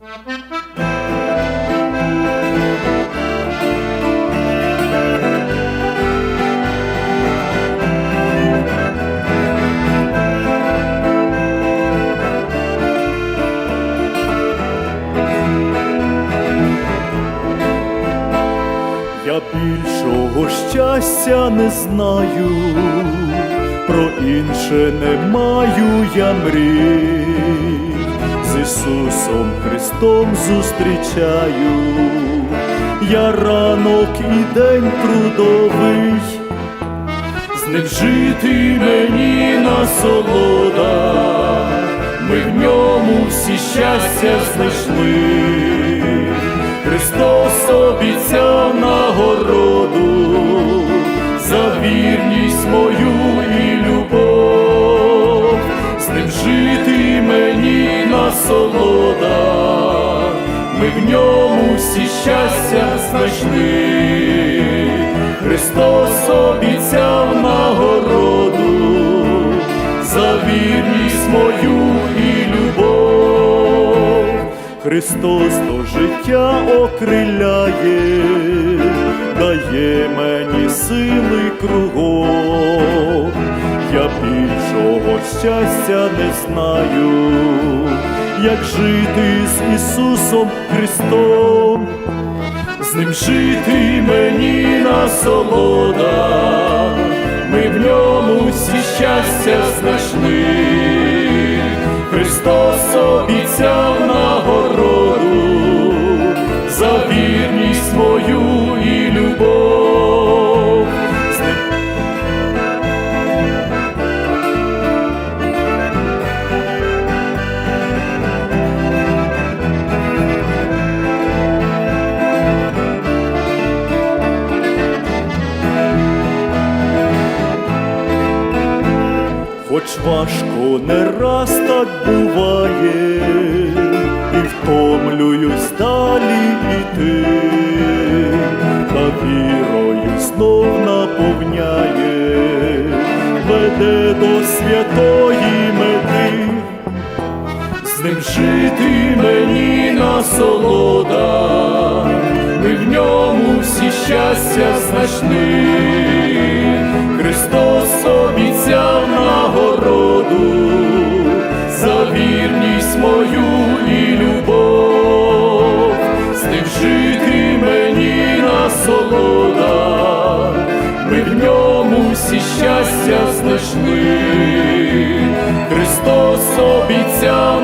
Я більшого щастя не знаю, про інше не маю я мрій, Ісусом Христом зустрічаю, я ранок і день трудовий, зневжити мені насолода, ми в ньому всі щастя знайшли. Христос обіцяв ми в ньому всі щастя знайшли. Христос обіцяв нагороду за вірність мою і любов. Христос до життя окриляє, дає мені сили кругом, щастя не знаю, як жити з Ісусом Христом, з ним жити мені насолода, ми в ньому всі щастя знайшли. Христос обіцяв Хоч важко не раз так буває, і втомлююсь далі іти, та вірою знов наповняє, веде до святої мети, з ним жити мені насолода, ми в ньому всі щастя знайшли. Христос ньому всі щастя знайшли, Христос обіцяв.